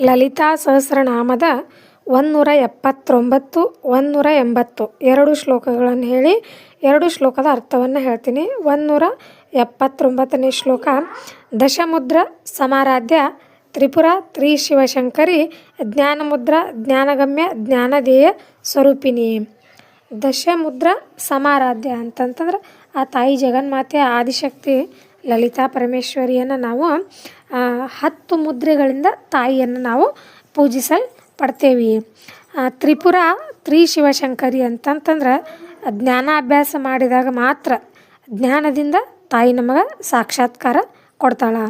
ಲಲಿತಾ ಸಹಸ್ರನಾಮದ ಒಂದುನೂರ ಎಪ್ಪತ್ತೊಂಬತ್ತು ಒಂದುನೂರ ಎಂಬತ್ತು. ಎರಡು ಶ್ಲೋಕಗಳನ್ನು ಹೇಳಿ, ಎರಡು ಶ್ಲೋಕದ ಅರ್ಥವನ್ನು ಹೇಳ್ತೀನಿ. ಒಂದುನೂರ ಎಪ್ಪತ್ತೊಂಬತ್ತನೇ ಶ್ಲೋಕ. ದಶಮುದ್ರ ಸಮಾರಾಧ್ಯ ತ್ರಿಪುರ ತ್ರಿ ಶಿವಶಂಕರಿ ಜ್ಞಾನಮುದ್ರ ಜ್ಞಾನಗಮ್ಯ ಜ್ಞಾನದೇಯ ಸ್ವರೂಪಿಣಿ. ದಶಮುದ್ರ ಸಮಾರಾಧ್ಯ ಅಂತಂತಂದ್ರೆ ಆ ತಾಯಿ ಜಗನ್ಮಾತೆ ಆದಿಶಕ್ತಿ ಲಲಿತಾ ಪರಮೇಶ್ವರಿಯನ್ನು ನಾವು ಹತ್ತು ಮುದ್ರೆಗಳಿಂದ ತಾಯಿಯನ್ನು ನಾವು ಪೂಜಿಸಲ್ಪಡ್ತೇವೆ ತ್ರಿಪುರ ತ್ರೀ ಶಿವಶಂಕರಿ ಅಂತಂತಂದ್ರೆ ಜ್ಞಾನಾಭ್ಯಾಸ ಮಾಡಿದಾಗ ಮಾತ್ರ ಜ್ಞಾನದಿಂದ ತಾಯಿ ನಮಗೆ ಸಾಕ್ಷಾತ್ಕಾರ ಕೊಡ್ತಾಳೆ.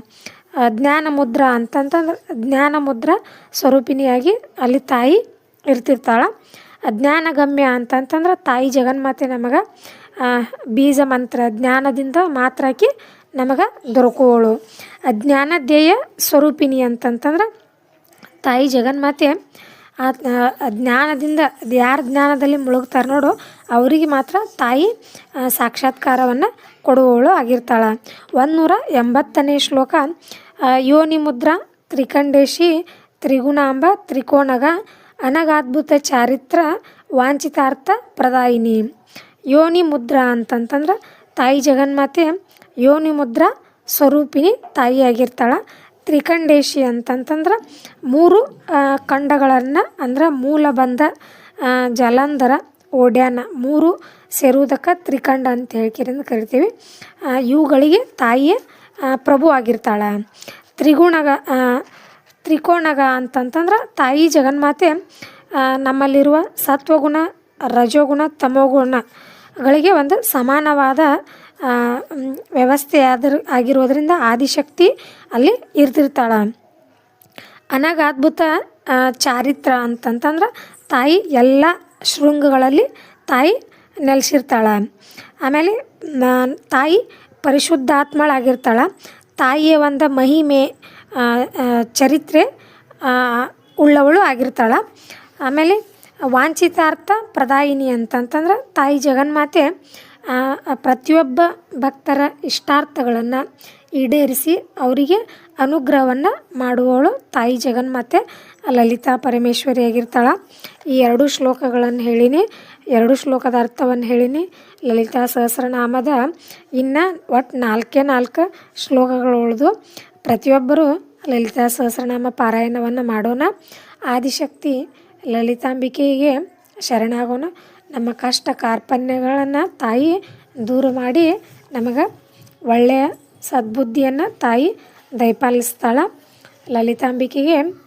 ಜ್ಞಾನ ಮುದ್ರ ಅಂತಂತಂದ್ರೆ ಜ್ಞಾನ ಮುದ್ರ ಸ್ವರೂಪಿಣಿಯಾಗಿ ಅಲ್ಲಿ ತಾಯಿ ಇರ್ತಿರ್ತಾಳೆ. ಜ್ಞಾನಗಮ್ಯ ಅಂತಂತಂದ್ರೆ ತಾಯಿ ಜಗನ್ಮಾತೆ ನಮಗೆ ಬೀಜ ಮಂತ್ರ ಜ್ಞಾನದಿಂದ ಮಾತ್ರ ಆಕಿ ನಮಗೆ ದೊರಕುವಳು. ಜ್ಞಾನದೇಯ ಸ್ವರೂಪಿಣಿ ಅಂತಂತಂದ್ರೆ ತಾಯಿ ಜಗನ್ಮಾತೆ, ಆ ಜ್ಞಾನದಿಂದ ಯಾರ ಜ್ಞಾನದಲ್ಲಿ ಮುಳುಗ್ತಾರೆ ನೋಡು, ಅವರಿಗೆ ಮಾತ್ರ ತಾಯಿ ಸಾಕ್ಷಾತ್ಕಾರವನ್ನು ಕೊಡುವವಳು ಆಗಿರ್ತಾಳೆ. ಒಂದುನೂರ ಎಂಬತ್ತನೇ ಶ್ಲೋಕ ಯೋನಿ ಮುದ್ರ, ತ್ರಿಕಂಡೇಶಿ, ತ್ರಿಗುಣಾಂಬ ತ್ರಿಕೋಣಗ ಅನಗಾದ್ಭುತ ಚಾರಿತ್ರ ವಾಂಚಿತಾರ್ಥ ಪ್ರದಾಯಿನಿ. ಯೋನಿ ಮುದ್ರ ಅಂತಂತಂದ್ರೆ ತಾಯಿ ಜಗನ್ಮಾತೆ ಯೋನಿ ಮುದ್ರಾ ಸ್ವರೂಪಿಣಿ ತಾಯಿಯಾಗಿರ್ತಾಳೆ. ತ್ರಿಕಂಡೇಶಿ ಅಂತಂತಂದ್ರೆ ಮೂರು ಖಂಡಗಳನ್ನು ಅಂದ್ರೆ ಮೂಲಬಂಧ ಜಲಂಧರ ಓಡ್ಯಾನ ಮೂರು ಸೇರುವುದಕ್ಕೆ ತ್ರಿಕಂಡ ಅಂತ ಹೇಳ್ಕಿರಿಂದ ಕರಿತೀವಿ. ಇವುಗಳಿಗೆ ತಾಯಿಯೇ ಪ್ರಭು ಆಗಿರ್ತಾಳೆ. ತ್ರಿಗುಣಗ ತ್ರಿಕೋಣಗ ಅಂತಂತಂದ್ರೆ ತಾಯಿ ಜಗನ್ಮಾತೆ ನಮ್ಮಲ್ಲಿರುವ ಸತ್ವಗುಣ, ರಜೋಗುಣ ತಮೋಗುಣಗಳಿಗೆ ಒಂದು ಸಮಾನವಾದ ವ್ಯವಸ್ಥೆ ಆದ್ರ ಆಗಿರೋದರಿಂದ ಆದಿಶಕ್ತಿ ಅಲ್ಲಿ ಇರ್ತಿರ್ತಾಳೆ. ಅನಗಾದ್ಭುತ ಚಾರಿತ್ರ ಅಂತಂತಂದ್ರೆ ತಾಯಿ ಎಲ್ಲ ಶೃಂಗಗಳಲ್ಲಿ ತಾಯಿ ನೆಲೆಸಿರ್ತಾಳೆ. ಆಮೇಲೆ ತಾಯಿ ಪರಿಶುದ್ಧಾತ್ಮಳಾಗಿರ್ತಾಳೆ. ತಾಯಿಯ ಒಂದು ಮಹಿಮೆ ಚರಿತ್ರೆ ಉಳ್ಳವಳು ಆಗಿರ್ತಾಳೆ. ಆಮೇಲೆ ವಾಂಛಿತಾರ್ಥ ಪ್ರದಾಯಿನಿ ಅಂತಂತಂದ್ರೆ ತಾಯಿ ಜಗನ್ಮಾತೆ ಪ್ರತಿಯೊಬ್ಬ ಭಕ್ತರ ಇಷ್ಟಾರ್ಥಗಳನ್ನು ಈಡೇರಿಸಿ ಅವರಿಗೆ ಅನುಗ್ರಹವನ್ನು ಮಾಡುವವಳು ತಾಯಿ ಜಗನ್ಮಾತೆ. ಲಲಿತಾ ಪರಮೇಶ್ವರಿ ಆಗಿರ್ತಾಳೆ. ಈ ಎರಡು ಶ್ಲೋಕಗಳನ್ನು ಹೇಳಿನಿ, ಎರಡು ಶ್ಲೋಕದ ಅರ್ಥವನ್ನು ಹೇಳಿನಿ. ಲಲಿತಾ ಸಹಸ್ರನಾಮದ ಇನ್ನು ಒಟ್ಟು ನಾಲ್ಕೇ ನಾಲ್ಕು ಶ್ಲೋಕಗಳು ಉಳಿದು ಪ್ರತಿಯೊಬ್ಬರು ಲಲಿತಾ ಸಹಸ್ರನಾಮ ಪಾರಾಯಣವನ್ನು ಮಾಡೋಣ. ಆದಿಶಕ್ತಿ ಲಲಿತಾಂಬಿಕೆಗೆ ಶರಣಾಗೋಣ. ನಮ್ಮ ಕಷ್ಟ ಕಾರ್ಪಣ್ಯಗಳನ್ನು ತಾಯಿ ದೂರ ಮಾಡಿ ನಮಗೆ ಒಳ್ಳೆಯ ಸದ್ಬುದ್ಧಿಯನ್ನು ತಾಯಿ ದಯಪಾಲಿಸ್ತಾಳೆ. ಲಲಿತಾಂಬಿಕೆಗೆ